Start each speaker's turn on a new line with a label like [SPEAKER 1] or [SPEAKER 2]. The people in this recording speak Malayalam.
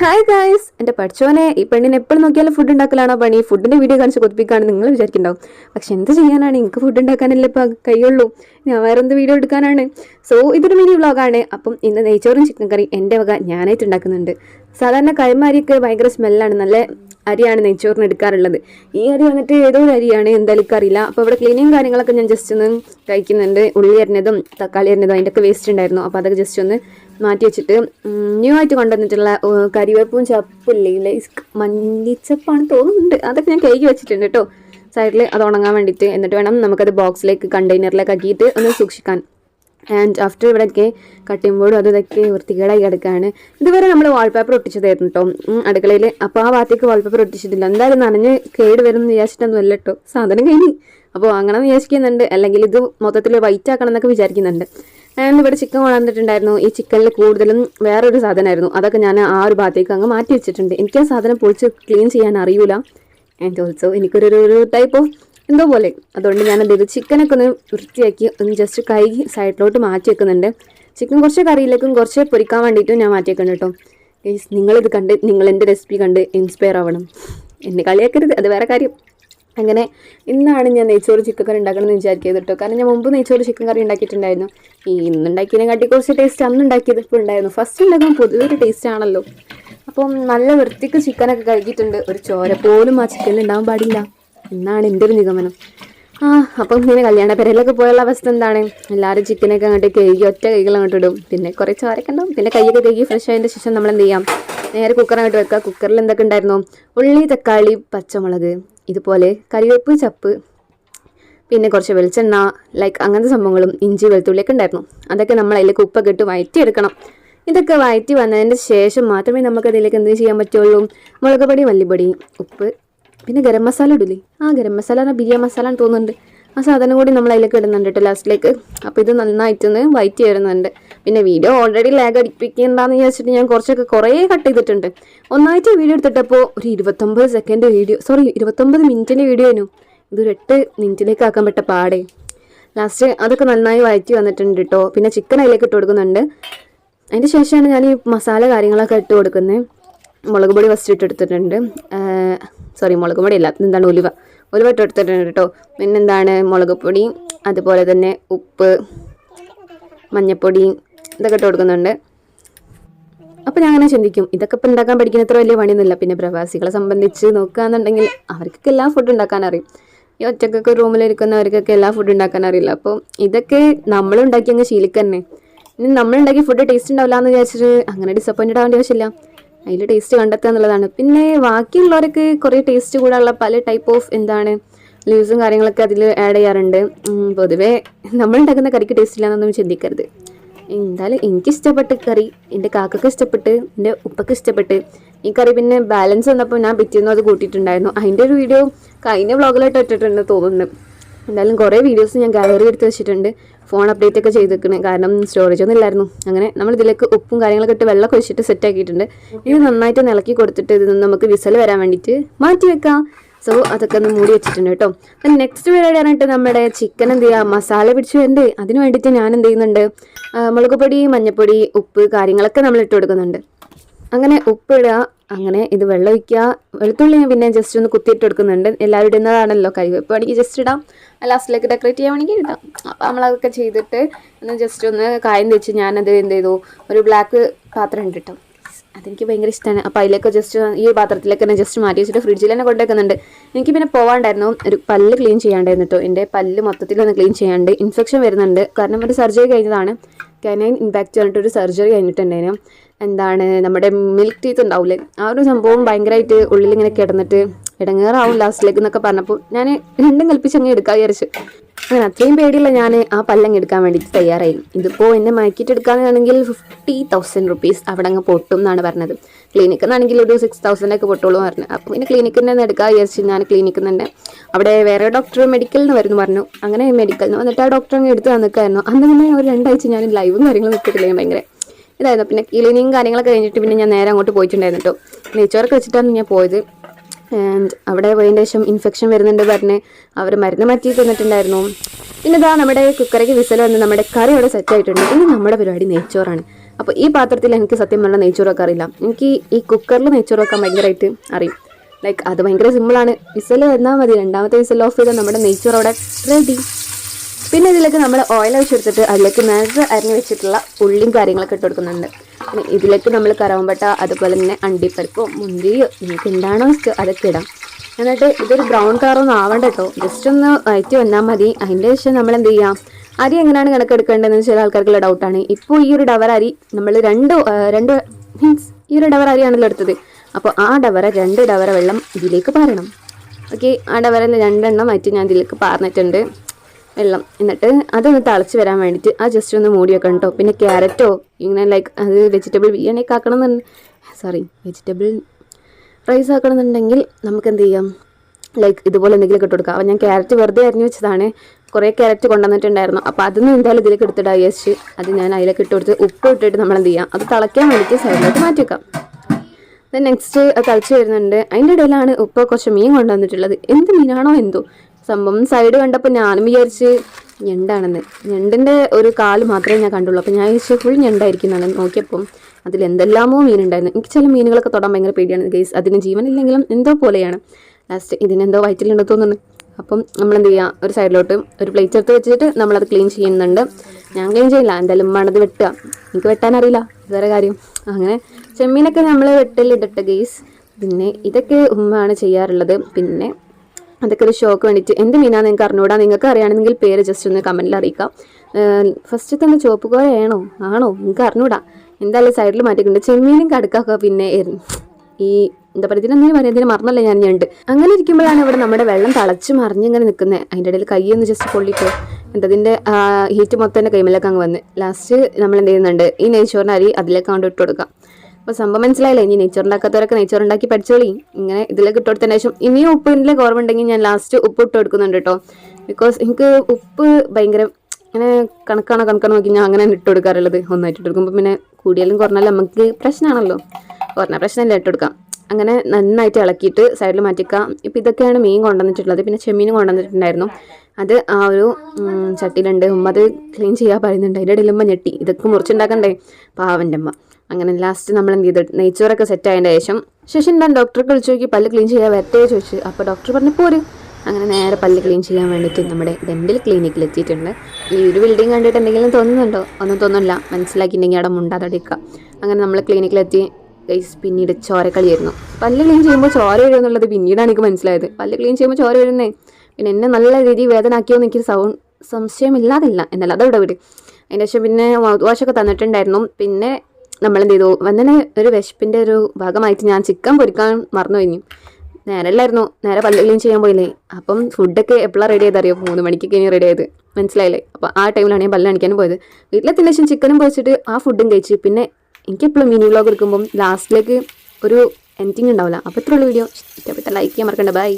[SPEAKER 1] ഹായ് ഗായ്സ് എന്റെ പഠിച്ചോനെ ഈ പെണ്ണിനെ എപ്പോഴും നോക്കിയാലും ഫുഡ് ഉണ്ടാക്കലാണോ പണി? ഫുഡിന്റെ വീഡിയോ കാണിച്ച് കൊതിപ്പിക്കാണ് നിങ്ങൾ വിചാരിക്കുന്നുണ്ടാവും. പക്ഷെ എന്ത് ചെയ്യാനാണ്? എനിക്ക് ഫുഡ് ഉണ്ടാക്കാനല്ലേ ഇപ്പം കഴിയുള്ളൂ. ഞാൻ വേറെ എന്ത് വീഡിയോ എടുക്കാനാണ്? സോ ഇതൊരു മിനി വ്ളോഗാണ് അപ്പം ഇന്ന് നെയ്ച്ചോറും ചിക്കൻ കറി എന്റെ വക ഞാനായിട്ട് ഉണ്ടാക്കുന്നുണ്ട്. സാധാരണ കൈമാരിയൊക്കെ ഭയങ്കര സ്മെല്ലാണ് നല്ല അരിയാണ് നെയ്ച്ചോറിന് എടുക്കാറുള്ളത്. ഈ അരി വന്നിട്ട് ഏതോ ഒരു അരിയാണ് എന്തായാലും അറിയില്ല. അപ്പോൾ ഇവിടെ ക്ലീനിങ് കാര്യങ്ങളൊക്കെ ഞാൻ ജസ്റ്റ് ഒന്ന് കഴിക്കുന്നുണ്ട്. ഉള്ളി അരിഞ്ഞതും തക്കാളി അരിഞ്ഞതും അതിന്റെയൊക്കെ വേസ്റ്റ് ഉണ്ടായിരുന്നു. അപ്പോൾ അതൊക്കെ ജസ്റ്റ് ഒന്ന് മാറ്റി വെച്ചിട്ട് ന്യൂ ആയിട്ട് കൊണ്ടുവന്നിട്ടുള്ള കരിവേപ്പും ചപ്പില്ലേ ലൈസ് മല്ലിച്ചപ്പാണ് തോന്നുന്നുണ്ട്. അതൊക്കെ ഞാൻ കഴുകി വെച്ചിട്ടുണ്ട് കേട്ടോ സൈഡിൽ അത് ഉണങ്ങാൻ വേണ്ടിയിട്ട്. എന്നിട്ട് വേണം നമുക്കത് ബോക്സിലേക്ക് കണ്ടെയ്നറിലേക്ക് ആക്കിയിട്ട് ഒന്ന് സൂക്ഷിക്കാൻ. ആൻഡ് ആഫ്റ്റർ ഇവിടെയൊക്കെ കട്ടിംഗ് ബോർഡും അത് ഇതൊക്കെ വൃത്തികേടായി കിടക്കുകയാണ് ഇതുവരെ നമ്മൾ വാൾപേപ്പർ ഒട്ടിച്ചതായിരുന്നു കേട്ടോ അടുക്കളയിൽ അപ്പോൾ ആ ഭാഗത്തേക്ക് വാൾപേപ്പർ ഒട്ടിച്ചിട്ടില്ല. എന്തായാലും നനഞ്ഞ് കേട് വരും എന്ന് വിചാരിച്ചിട്ടൊന്നും അല്ല കേട്ടോ സാധനം കഴിഞ്ഞു. അപ്പോൾ അങ്ങനെ വിചാരിക്കുന്നുണ്ട് അല്ലെങ്കിൽ ഇത് മൊത്തത്തിൽ വൈറ്റ് ആക്കണം എന്നൊക്കെ വിചാരിക്കുന്നുണ്ട്. ആൻഡ് ഇവിടെ ചിക്കൻ കൊണ്ടുവന്നിട്ടുണ്ടായിരുന്നു. ഈ ചിക്കനിൽ കൂടുതലും വേറൊരു സാധനമായിരുന്നു. അതൊക്കെ ഞാൻ ആ ഒരു ഭാഗത്തേക്ക് അങ്ങ് മാറ്റി വെച്ചിട്ടുണ്ട്. എനിക്ക് ആ സാധനം പൊളിച്ച് ക്ലീൻ ചെയ്യാൻ അറിയൂല. ആൻഡ് ഓൾസോ എനിക്കൊരു ഒരു ടൈപ്പ് ഓഫ് എന്തോ പോലെ. അതുകൊണ്ട് ഞാൻ എന്ത് ചെയ്തു? ചിക്കനൊക്കെ ഒന്ന് വൃത്തിയാക്കി ഒന്ന് ജസ്റ്റ് കൈ സൈഡിലോട്ട് മാറ്റി വെക്കുന്നുണ്ട് ചിക്കൻ കുറച്ച് കറിയിലേക്കും കുറച്ച് പൊരിക്കാൻ വേണ്ടിയിട്ടും ഞാൻ മാറ്റി വെക്കുന്നുണ്ട് കേട്ടോ. ഗൈസ് നിങ്ങളിത് കണ്ട് നിങ്ങൾ എന്റെ റെസിപ്പി കണ്ട് ഇൻസ്പയർ ആവണം. എന്നെ കളിയാക്കരുത് അത് വേറെ കാര്യം. അങ്ങനെ ഇന്നാണ് ഞാൻ നെയ്ച്ചോറ് ചിക്കൻ കറി ഉണ്ടാക്കണമെന്ന് വിചാരിക്കുന്നത് കേട്ടോ. കാരണം ഞാൻ മുമ്പ് നെയ്ച്ചോറ് ചിക്കൻ കറി ഉണ്ടാക്കിയിട്ടുണ്ടായിരുന്നു. ഈ ഇന്നുണ്ടാക്കിയതിനെ കാട്ടി കുറച്ച് ടേസ്റ്റ് അന്ന് ഉണ്ടാക്കിയത് ഇപ്പോൾ ഉണ്ടായിരുന്നു. ഫസ്റ്റ് ഉണ്ടാക്കുമ്പോൾ പൊതുവെ ഒരു ടേസ്റ്റ് ആണല്ലോ. അപ്പം നല്ല വൃത്തിക്ക് ചിക്കനൊക്കെ കഴുകിയിട്ടുണ്ട്. ഒരു ചോര പോലും ആ ചിക്കനിൽ ഉണ്ടാകാൻ പാടില്ല. എന്നാണ് എന്റെ ഒരു നിഗമനം. ആ അപ്പം ഇങ്ങനെ കല്യാണ പെരയിലൊക്കെ പോയുള്ള അവസ്ഥ എന്താണ്? എല്ലാവരും ചിക്കനൊക്കെ അങ്ങോട്ട് കഴുകി ഒറ്റ കൈകൾ അങ്ങോട്ട് ഇടും. പിന്നെ കുറച്ച് ചോരൊക്കെ ഉണ്ടാവും. പിന്നെ കൈയൊക്കെ കഴുകി ഫ്രഷ് ആയതിന്റെ ശേഷം നമ്മൾ എന്ത് ചെയ്യാം? നേരെ കുക്കർ അങ്ങോട്ട് വെക്കുക. കുക്കറിൽ എന്തൊക്കെ ഉണ്ടായിരുന്നു? ഉള്ളി തക്കാളി പച്ചമുളക് ഇതുപോലെ കറിവേപ്പ് ചപ്പ് പിന്നെ കുറച്ച് വെളിച്ചെണ്ണ ലൈക്ക് അങ്ങനത്തെ സംഭവങ്ങളും ഇഞ്ചി വെളുത്തുള്ളിയൊക്കെ ഉണ്ടായിരുന്നു. അതൊക്കെ നമ്മൾ അതിലേക്ക് ഉപ്പൊക്കെ ഇട്ട് എടുക്കണം ഇതൊക്കെ വയറ്റി വന്നതിന് ശേഷം മാത്രമേ നമുക്ക് അതിലേക്ക് എന്ത് ചെയ്യാൻ പറ്റുള്ളൂ? മുളക് പൊടി മല്ലിപ്പൊടി ഉപ്പ് പിന്നെ ഗരം മസാല ഇടില്ലേ ആ ഗരം മസാല ബിരിയാണി മസാല തോന്നുന്നുണ്ട്. ആ സാധനം കൂടി നമ്മൾ അതിലേക്ക് ഇടുന്നുണ്ട് കേട്ടോ ലാസ്റ്റിലേക്ക്. അപ്പോൾ ഇത് നന്നായിട്ടൊന്ന് വൈറ്റ് ചെയ്യുന്നുണ്ട് പിന്നെ വീഡിയോ ഓൾറെഡി ലാഗ് അടിപ്പിക്കണ്ടെന്ന് വിചാരിച്ചിട്ട് ഞാൻ കുറച്ചൊക്കെ കുറേ കട്ട് ചെയ്തിട്ടുണ്ട്. ഒന്നായിട്ട് വീഡിയോ എടുത്തിട്ടപ്പോൾ ഒരു ഇരുപത്തൊമ്പത് സെക്കൻഡ് വീഡിയോ സോറി ഇരുപത്തൊമ്പത് മിനിറ്റിന്റെ വീഡിയോ ആയിരുന്നു. ഇതൊരു എട്ട് മിനിറ്റിലേക്ക് ആക്കാൻ പറ്റ പാടേ. ലാസ്റ്റ് അതൊക്കെ നന്നായി വഴറ്റി വന്നിട്ടുണ്ട് കേട്ടോ. പിന്നെ ചിക്കൻ അതിലേക്ക് ഇട്ട് കൊടുക്കുന്നുണ്ട്. അതിന് ശേഷമാണ് ഞാൻ ഈ മസാല കാര്യങ്ങളൊക്കെ ഇട്ട് കൊടുക്കുന്നത്. മുളക് പൊടി ഫസ്റ്റ് ഇട്ടെടുത്തിട്ടുണ്ട്. സോറി മുളക് പൊടി അല്ല എന്താണ് ഉലുവ? ഉലുവ ഇട്ടെടുത്തിട്ടുണ്ട് കേട്ടോ. പിന്നെന്താണ് മുളക് പൊടി അതുപോലെ തന്നെ ഉപ്പ് മഞ്ഞപ്പൊടി ഇതൊക്കെ ഇട്ട് കൊടുക്കുന്നുണ്ട്. അപ്പോൾ ഞാൻ അങ്ങനെ ചിന്തിക്കും ഇതൊക്കെ ഇപ്പം ഉണ്ടാക്കാൻ പഠിക്കുന്ന വലിയ പണിയൊന്നുമില്ല. പിന്നെ പ്രവാസികളെ സംബന്ധിച്ച് നോക്കുകയാണെന്നുണ്ടെങ്കിൽ അവർക്കൊക്കെ എല്ലാ ഫുഡ് ഉണ്ടാക്കാൻ അറിയും. ഈ ഒറ്റക്കൊക്കെ റൂമിലിരിക്കുന്നവർക്കൊക്കെ എല്ലാ ഫുഡ് ഉണ്ടാക്കാൻ അറിയില്ല. അപ്പോൾ ഇതൊക്കെ നമ്മൾ ഉണ്ടാക്കി അങ്ങ് ശീലിക്കന്നെ ഇനി നമ്മൾ ഉണ്ടാക്കിയ ഫുഡ് ടേസ്റ്റ് ഉണ്ടാവില്ല എന്ന് വിചാരിച്ചിട്ട് അങ്ങനെ ഡിസപ്പോയിന്റഡ് ആവേണ്ട ആവശ്യമില്ല. അതിൽ ടേസ്റ്റ് കണ്ടെത്തുക എന്നുള്ളതാണ്. പിന്നെ ബാക്കിയുള്ളവർക്ക് കുറേ ടേസ്റ്റ് കൂടാനുള്ള പല ടൈപ്പ് ഓഫ് എന്താണ് ലീവ്സും കാര്യങ്ങളൊക്കെ അതിൽ ആഡ് ചെയ്യാറുണ്ട്. പൊതുവേ നമ്മൾ ഉണ്ടാക്കുന്ന കറിക്ക് ടേസ്റ്റ് ഇല്ലാന്നൊന്നും ചിന്തിക്കരുത്. എന്തായാലും എനിക്ക് ഇഷ്ടപ്പെട്ട കറി എന്റെ കാക്കക്ക് ഇഷ്ടപ്പെട്ട് എന്റെ ഉപ്പക്ക് ഇഷ്ടപ്പെട്ട്. ഈ കറി പിന്നെ ബാലൻസ് വന്നപ്പോൾ ഞാൻ പിറ്റേന്നും അത് കൂട്ടിയിട്ടുണ്ടായിരുന്നു. അതിന്റെ ഒരു വീഡിയോ കഴിഞ്ഞ വ്ളോഗിലായിട്ട് ഇട്ടിട്ടുണ്ട് തോന്നുന്നു. എന്തായാലും കുറേ വീഡിയോസ് ഞാൻ ഗാലറി എടുത്ത് വെച്ചിട്ടുണ്ട്. ഫോൺ അപ്ഡേറ്റ് ഒക്കെ ചെയ്തേക്കണ്. കാരണം സ്റ്റോറേജ് ഒന്നും ഇല്ലായിരുന്നു. അങ്ങനെ നമ്മൾ ഇതിലേക്ക് ഉപ്പും കാര്യങ്ങളൊക്കെ ഇട്ട് വെള്ളം ഒഴിച്ചിട്ട് സെറ്റ് ആക്കിയിട്ടുണ്ട്. ഇത് നന്നായിട്ട് നിലക്കി കൊടുത്തിട്ട് ഇത് നമുക്ക് വിസൽ വരാൻ വേണ്ടിയിട്ട് മാറ്റി വെക്കാം. സോ അതൊക്കെ ഒന്ന് മൂടി വെച്ചിട്ടുണ്ട് കേട്ടോ. നെക്സ്റ്റ് പരിപാടി പറഞ്ഞിട്ട് നമ്മുടെ ചിക്കൻ എന്ത് ചെയ്യുക മസാല പിടിച്ചു വേണ്ടേ അതിന് വേണ്ടിയിട്ട് ഞാൻ എന്ത് ചെയ്യുന്നുണ്ട്? മുളക് പൊടി മഞ്ഞപ്പൊടി ഉപ്പ് കാര്യങ്ങളൊക്കെ നമ്മൾ ഇട്ട് കൊടുക്കുന്നുണ്ട്. അങ്ങനെ ഉപ്പിടുക അങ്ങനെ ഇത് വെള്ളം ഒഴിക്കുക. വെളുത്തുള്ളി ഞാൻ പിന്നെ ജസ്റ്റ് ഒന്ന് കുത്തിയിട്ട് എടുക്കുന്നുണ്ട്. എല്ലാവരും ഇടുന്നതാണല്ലോ കരിവേപ്പ് വേണമെങ്കിൽ ജസ്റ്റ് ഇടാം. ലാസ്റ്റിലേക്ക് ഡെക്കറേറ്റ് ചെയ്യാൻ വേണമെങ്കിൽ ഇടാം. അപ്പോൾ നമ്മളതൊക്കെ ചെയ്തിട്ട് ഒന്ന് ജസ്റ്റ് ഒന്ന് കായം വെച്ച് ഞാനത് എന്ത് ചെയ്തു? ഒരു ബ്ലാക്ക് പാത്രം ഉണ്ട് കേട്ടോ. അതെനിക്ക് ഭയങ്കര ഇഷ്ടമാണ് അപ്പോൾ അതിലേക്ക് ജസ്റ്റ് ഈ പാത്രത്തിലേക്ക് തന്നെ ജസ്റ്റ് മാറ്റി വെച്ചിട്ട് ഫ്രിഡ്ജിൽ തന്നെ കൊണ്ടുവെക്കുന്നുണ്ട്. എനിക്ക് പിന്നെ പോകാണ്ടായിരുന്നു ഒരു പല്ല് ക്ലീൻ ചെയ്യാണ്ടായിരുന്നു കേട്ടോ. എന്റെ പല്ല് മൊത്തത്തിലൊന്ന് ക്ലീൻ ചെയ്യാണ്ട് ഇൻഫെക്ഷൻ വരുന്നുണ്ട്. കാരണം ഒരു സർജറി കഴിഞ്ഞതാണ്. കനൈൻ ഇമ്പാക്റ്റ് പറഞ്ഞിട്ട് ഒരു സർജറി കഴിഞ്ഞിട്ടുണ്ടായിരുന്നു. എന്താണ് നമ്മുടെ മിൽക്ക് ടീത്ത് ഉണ്ടാവില്ലേ ആ ഒരു സംഭവം ഭയങ്കരമായിട്ട് ഉള്ളിൽ ഇങ്ങനെ കിടന്നിട്ട് ഇടങ്ങേറാവും ലാസ്റ്റിലേക്ക് എന്നൊക്കെ പറഞ്ഞപ്പോൾ ഞാൻ രണ്ടും കൽപ്പിച്ച് അങ്ങ് എടുക്കാൻ വിചാരിച്ചു. അങ്ങനെ അത്രയും പേടിയുള്ള ഞാൻ ആ പല്ലങ്ങ് എടുക്കാൻ വേണ്ടിയിട്ട് തയ്യാറായി. ഇതിപ്പോൾ എന്നെ മയക്കിയിട്ട് എടുക്കാനാണെങ്കിൽ ഫിഫ്റ്റി തൗസൻഡ് റുപ്പീസ് അവിടെ അങ്ങ് പൊട്ടും എന്നാണ് പറഞ്ഞത്. ക്ലിനിക്കിൽ നിന്നാണെങ്കിൽ ഒരു സിക്സ് തൗസൻഡ് ഒക്കെ പൊട്ടുള്ളൂ പറഞ്ഞു. അപ്പോൾ പിന്നെ ക്ലിനിക്കിൽ നിന്ന് എടുക്കാൻ വിചാരിച്ചു ഞാൻ ക്ലിനിക്കിൽ നിന്ന് അവിടെ വേറെ ഡോക്ടർ മെഡിക്കൽ എന്ന് വരുന്നു പറഞ്ഞു. അങ്ങനെ മെഡിക്കൽ നിന്ന് വന്നിട്ട് ആ ഡോക്ടർ അങ്ങ് എടുത്ത് തന്നിക്കായിരുന്നു. അന്ന് പിന്നെ ഒരു രണ്ടാഴ്ച ഞാൻ ലൈവും കാര്യങ്ങളും നിൽക്കത്തില്ല ഭയങ്കര. ഇതായിരുന്നു. പിന്നെ ക്ലീനിങ് കാര്യങ്ങളൊക്കെ കഴിഞ്ഞിട്ട് പിന്നെ ഞാൻ നേരെ അങ്ങോട്ട് പോയിട്ടുണ്ടായിരുന്നു കേട്ടോ നെയ്ച്ചോറൊക്കെ വെച്ചിട്ടാണ് ഞാൻ പോയത്. ആൻഡ് അവിടെ പോയതിന് ശേഷം ഇൻഫെക്ഷൻ വരുന്നുണ്ട് പറഞ്ഞ് അവർ മരുന്ന് മാറ്റി തന്നിട്ടുണ്ടായിരുന്നു. പിന്നെ ഇതാ നമ്മുടെ കുക്കറയ്ക്ക് വിസൽ വന്ന് നമ്മുടെ കറി അവിടെ സെറ്റ് ആയിട്ടുണ്ട്. ഇനി നമ്മുടെ പരിപാടി നെയ്ച്ചോറാണ്. അപ്പോൾ ഈ പാത്രത്തിൽ എനിക്ക് സത്യം പറഞ്ഞാൽ നെയ്ച്ചോറ് വെക്കാൻ അറിയില്ല. എനിക്ക് ഈ കുക്കറിൽ നെയ്ച്ചോറ് വെക്കാൻ ഭയങ്കരമായിട്ട് അറിയും. ലൈക്ക് അത് ഭയങ്കര സിമ്പിളാണ് വിസൽ വന്നാൽ മതി. രണ്ടാമത്തെ വിസൽ ഓഫ് ചെയ്താൽ നമ്മുടെ നെയ്ച്ചോറ് അവിടെ റെഡി പിന്നെ ഇതിലേക്ക് നമ്മൾ ഓയിൽ ഒഴിച്ചെടുത്തിട്ട് അതിലേക്ക് നേരത്തെ അരിഞ്ഞ് വെച്ചിട്ടുള്ള ഉള്ളിയും കാര്യങ്ങളൊക്കെ ഇട്ട് കൊടുക്കുന്നുണ്ട്. ഇതിലേക്ക് നമ്മൾ കറവമ്പട്ട അതുപോലെ തന്നെ അണ്ടിപ്പരിപ്പോ മുന്തിരിയോ നിങ്ങൾക്ക് എന്താണോ ഇഷ്ടം അതൊക്കെ ഇടാം. എന്നിട്ട് ഇതൊരു ബ്രൗൺ കളറൊന്നും ആവണ്ട കേട്ടോ ജസ്റ്റ് ഒന്ന് വയറ്റി വന്നാൽ മതി. അതിന്റെ ശേഷം നമ്മൾ എന്ത് ചെയ്യാം? അരി എങ്ങനെയാണ് കണക്കെടുക്കേണ്ടതെന്ന് ചില ആൾക്കാർക്കുള്ള ഡൗട്ടാണ് ഇപ്പോൾ ഈ ഒരു ഡവർ അരി നമ്മൾ രണ്ട് രണ്ട് മീൻസ് ഈ ഒരു ഡവർ അരിയാണല്ലോ എടുത്തത്. അപ്പോൾ ആ ഡവറ രണ്ട് ഡവറ വെള്ളം ഇതിലേക്ക് പാരണം. ഓക്കെ? ആ ഡവറിൽ രണ്ടെണ്ണം വയറ്റി ഞാൻ ഇതിലേക്ക് പാർന്നിട്ടുണ്ട്. വെള്ളം. എന്നിട്ട് അതൊന്ന് തിളച്ച് വരാൻ വേണ്ടിയിട്ട് ആ ജസ്റ്റ് ഒന്ന് മൂടി വെക്കണം കേട്ടോ പിന്നെ ക്യാരറ്റോ ഇങ്ങനെ ലൈക്ക് അത് വെജിറ്റബിൾ ബിരിയാണി ഒക്കെ ആക്കണം എന്നുണ്ടെങ്കിൽ സോറി വെജിറ്റബിൾ റൈസ് ആക്കണമെന്നുണ്ടെങ്കിൽ നമുക്ക് എന്ത് ചെയ്യാം? ലൈക്ക് ഇതുപോലെ എന്തെങ്കിലും ഇട്ട് കൊടുക്കാം. അപ്പോൾ ഞാൻ ക്യാരറ്റ് വെറുതെ അരിഞ്ഞു വെച്ചതാണ്. കുറേ ക്യാരറ്റ് കൊണ്ടുവന്നിട്ടുണ്ടായിരുന്നു. അപ്പോൾ അതൊന്നും എന്തായാലും ഇതിലേക്ക് എടുത്തിട്ടാ വിചാരിച്ച് അത് ഞാൻ അതിലേക്ക് ഇട്ട് കൊടുത്ത് ഉപ്പ് ഇട്ടിട്ട് നമ്മൾ എന്ത് ചെയ്യാം? അത് തിളയ്ക്കാൻ വേണ്ടിയിട്ട് സൈഡിലോട്ട് മാറ്റി വെക്കാം. ദെൻ നെക്സ്റ്റ് തിളച്ച് വരുന്നുണ്ട്. അതിന്റെ ഇടയിലാണ് ഉപ്പ് കുറച്ച് മീൻ കൊണ്ടുവന്നിട്ടുള്ളത്. എന്ത് മീനാണോ എന്തോ. സംഭവം സൈഡ് കണ്ടപ്പോൾ ഞാനും വിചാരിച്ച് ഞണ്ടാണെന്ന്. ഞണ്ടിന്റെ ഒരു കാൽ മാത്രമേ ഞാൻ കണ്ടുള്ളൂ. അപ്പോൾ ഞാൻ വിചാരിച്ചു ഫുൾ ഞണ്ടായിരിക്കുന്നതാണ് നോക്കിയപ്പം അതിൽ എന്തെല്ലാമോ മീനുണ്ടായിരുന്നു എനിക്ക് ചില മീനുകളൊക്കെ തൊടാൻ ഭയങ്കര പേടിയാണ്. ഗൈസ് അതിന് ജീവനില്ലെങ്കിലും എന്തോ പോലെയാണ്. ലാസ്റ്റ് ഇതിനെന്തോ വയറ്റിലുണ്ടോ തോന്നുന്നു. അപ്പം നമ്മൾ എന്ത് ചെയ്യുക ഒരു സൈഡിലോട്ട് ഒരു പ്ലേറ്റ് എടുത്ത് വെച്ചിട്ട് നമ്മളത് ക്ലീൻ ചെയ്യുന്നുണ്ട്. ഞാൻ ക്ലീൻ ചെയ്യില്ല. എന്തായാലും ഉമ്മാണത് വെട്ടുക. എനിക്ക് വെട്ടാൻ അറിയില്ല. വേറെ കാര്യം. അങ്ങനെ ചെമ്മീനൊക്കെ നമ്മൾ വെട്ടലിട്ടിട്ട് ഗെയ്സ് പിന്നെ ഇതൊക്കെ ഉമ്മയാണ് ചെയ്യാറുള്ളത്. പിന്നെ അതൊക്കെ ഒരു ഷോക്ക് വേണ്ടിയിട്ട് എന്ത് മീനാണ് നിങ്ങൾക്ക് അറിഞ്ഞൂടാ? നിങ്ങൾക്ക് അറിയാണെങ്കിൽ പേര് ജസ്റ്റ് ഒന്ന് കമന്റിൽ അറിയിക്കാം. ഫസ്റ്റ് തന്നെ ചുവപ്പ് കോരയാണോ? ആണോ? നിങ്ങൾക്ക് അറിഞ്ഞൂടാ. എന്തായാലും സൈഡിൽ മാറ്റിയിട്ടുണ്ട്. ചെമ്മീനും കടുക്കൊക്കെ പിന്നെ ഈ എന്താ പറയുക ഇതിനൊന്നും ഇതിന് മറന്നല്ലേ ഞാൻ ഞണ്ട്. അങ്ങനെ ഇരിക്കുമ്പോഴാണ് ഇവിടെ നമ്മുടെ വെള്ളം തിളച്ച് മറിഞ്ഞിങ്ങനെ നിൽക്കുന്നത് അതിന്റെ ഇടയിൽ കൈയൊന്ന് ജസ്റ്റ് പൊള്ളിയിട്ട് എന്തതിന്റെ ഹീറ്റ് മൊത്തം എന്റെ കൈമലൊക്കെ അങ്ങ് വന്ന്. ലാസ്റ്റ് നമ്മൾ എന്ത് ചെയ്യുന്നുണ്ട്? ഈ നെയ്ച്ചോറിന് അരി അതിലേക്ക് കൊണ്ട് ഇട്ട് കൊടുക്കാം. അപ്പോൾ സംഭവം മനസ്സിലായില്ലേ? ഇനി നെയ്ച്ചോർ ഉണ്ടാക്കാത്തവരൊക്കെ നെയ്ച്ചോർ ഉണ്ടാക്കി പഠിച്ചോളി. ഇങ്ങനെ ഇതിലേക്ക് ഇട്ട് കൊടുത്തതിന് ശേഷം ഇനിയും ഉപ്പിന്റെ കുറവുണ്ടെങ്കിൽ ഞാൻ ലാസ്റ്റ് ഉപ്പ് ഇട്ട് കൊടുക്കുന്നുണ്ട് കേട്ടോ ബിക്കോസ് എനിക്ക് ഉപ്പ് ഭയങ്കര ഇങ്ങനെ കണക്കാണോ കണക്കാണോ നോക്കി ഞാൻ അങ്ങനെ ഇട്ട് കൊടുക്കാറുള്ളത്. ഒന്നായിട്ട് കൊടുക്കുമ്പോൾ പിന്നെ കൂടിയാലും കുറഞ്ഞാലും നമുക്ക് പ്രശ്നമാണല്ലോ കുറഞ്ഞ പ്രശ്നമല്ല ഇട്ട് കൊടുക്കാം. അങ്ങനെ നന്നായിട്ട് ഇളക്കിയിട്ട് സൈഡിൽ മാറ്റിക്കാം. ഇപ്പം ഇതൊക്കെയാണ് മീൻ കൊണ്ടുവന്നിട്ടുള്ളത്. പിന്നെ ചെമ്മീനും കൊണ്ടുവന്നിട്ടുണ്ടായിരുന്നു. അത് ആ ഒരു ചട്ടിയിലുണ്ട്. ഉമ്മ അത് ക്ലീൻ ചെയ്യാൻ പറയുന്നുണ്ട്. അതിന്റെ ഇടയിലുമ്പോൾ ഞെട്ടി. ഇതൊക്കെ മുറിച്ചുണ്ടാക്കണ്ടേ? പാവന്റെ അമ്മ അങ്ങനെ ലാസ്റ്റ് നമ്മൾ എന്ത് ചെയ്തു? നെയ്ച്ചോറൊക്കെ സെറ്റ് ആയതിന്റെ ശേഷം ശേഷം ഞാൻ ഡോക്ടറെ വിളിച്ചു നോക്കി പല്ല് ക്ലീൻ ചെയ്യാൻ വരട്ടെ ചോദിച്ചു. അപ്പോൾ ഡോക്ടർ പറഞ്ഞു പോര്. അങ്ങനെ നേരെ പല്ല് ക്ലീൻ ചെയ്യാൻ വേണ്ടിയിട്ട് നമ്മുടെ ഡെന്റൽ ക്ലിനിക്കിൽ എത്തിയിട്ടുണ്ട്. ഈ ഒരു ബിൽഡിംഗ് കണ്ടിട്ട് എന്തെങ്കിലും തോന്നുന്നുണ്ടോ? ഒന്നും തോന്നുന്നില്ല. മനസ്സിലാക്കിയിട്ടുണ്ടെങ്കിൽ അവിടെ മുണ്ടാതടിക്കുക അങ്ങനെ നമ്മൾ ക്ലിനിക്കിലെത്തി ഗൈസ് പിന്നീട് ചോരക്കളിയായിരുന്നു പല്ല് ക്ലീൻ ചെയ്യുമ്പോൾ ചോര വരുമെന്നുള്ളത് പിന്നീടാണ് എനിക്ക് മനസ്സിലായത്. പല്ല് ക്ലീൻ ചെയ്യുമ്പോൾ ചോര വരുന്നേ. പിന്നെ എന്നെ നല്ല രീതിയിൽ വേദനാക്കിയോന്ന് എനിക്ക് സൗണ്ട് സംശയമില്ലാതില്ല. എന്നല്ല അതവിടെ വിട്. അതിന്റെ ശേഷം പിന്നെ മൗത്ത് വാഷൊക്കെ തന്നിട്ടുണ്ടായിരുന്നു. പിന്നെ നമ്മൾ എന്ത് ചെയ്തു വന്നനെ ഒരു വിശപ്പിന്റെ ഒരു ഭാഗമായിട്ട് ഞാൻ ചിക്കൻ പൊരിക്കാൻ മറന്നു കഴിഞ്ഞു നേരല്ലായിരുന്നു. നേരെ ക്ലീൻ ചെയ്യാൻ പോയില്ലേ. അപ്പം ഫുഡൊക്കെ എപ്പോഴാണ് റെഡി ചെയ്തറിയോ മൂന്ന് മണിക്കൊക്കെ ഇനി റെഡി ആയത്. മനസ്സിലായില്ലേ? അപ്പോൾ ആ ടൈമിലാണ് ഞാൻ പല്ല് കാണിക്കാനും പോയത്. വീട്ടിലെത്തിന്റെ ശേഷം ചിക്കനും പൊരിച്ചിട്ട് ആ ഫുഡും കഴിച്ച്. പിന്നെ എനിക്കെപ്പോഴും മിനി വ്ളോഗ് എടുക്കുമ്പം ലാസ്റ്റിലേക്ക് ഒരു എന്റിങ് ഉണ്ടാവില്ല. അപ്പോൾ ഇത്രയുള്ള വീഡിയോ ഇഷ്ടപ്പെട്ട ലൈക്ക് ചെയ്യാൻ മറക്കണ്ട. ബൈ